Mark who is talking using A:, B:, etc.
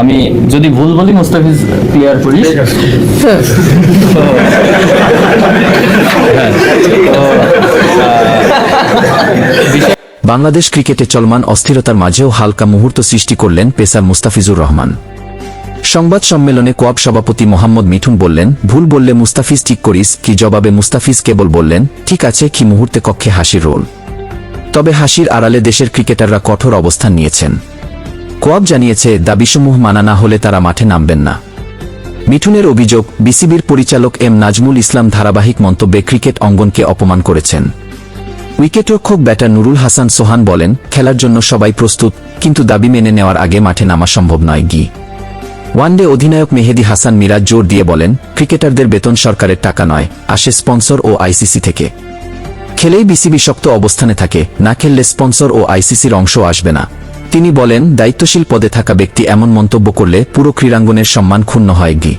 A: আমি যদি ভুল বলি মোস্তাফিজ ক্লিয়ার হ্যাঁ,
B: বাংলাদেশ ক্রিকেটে চলমান অস্থিরতার মাঝেও হালকা মুহূর্ত সৃষ্টি করলেন পেসার মুস্তাফিজুর রহমান। সংবাদ সম্মেলনে কোয়াব সভাপতি মোহাম্মদ মিঠুন বললেন ভুল বললে মুস্তাফিজ ঠিক করিস কি জবাবে মুস্তাফিজ কেবল বললেন ঠিক আছে কি মুহূর্তে কক্ষে হাসির রোল। তবে হাসির আড়ালে দেশের ক্রিকেটাররা কঠোর অবস্থান নিয়েছেন। কোয়াব জানিয়েছে, দাবিসমূহ মানা না হলে তারা মাঠে নামবেন না। মিঠুনের অভিযোগ, বিসিবির পরিচালক এম নাজমুল ইসলাম ধারাবাহিক মন্তব্যে ক্রিকেট অঙ্গনকে অপমান করেছেন। উইকেটরক্ষক ব্যাটার নুরুল হাসান সোহান বলেন, খেলার জন্য সবাই প্রস্তুত, কিন্তু দাবি মেনে নেওয়ার আগে মাঠে নামা সম্ভব নয়, গি। ওয়ানডে অধিনায়ক মেহেদি হাসান মিরাজ জোর দিয়ে বলেন, ক্রিকেটারদের বেতন সরকারের টাকা নয়, আসে স্পন্সর ও আইসিসি থেকে। খেলেই বিসিবি শক্ত অবস্থানে থাকে, না খেললে স্পন্সর ও আইসিসির অংশ আসবে না। তিনি বলেন, দায়িত্বশীল পদে থাকা ব্যক্তি এমন মন্তব্য করলে পুরো ক্রীড়াঙ্গনের সম্মান ক্ষুণ্ণ হয় গি।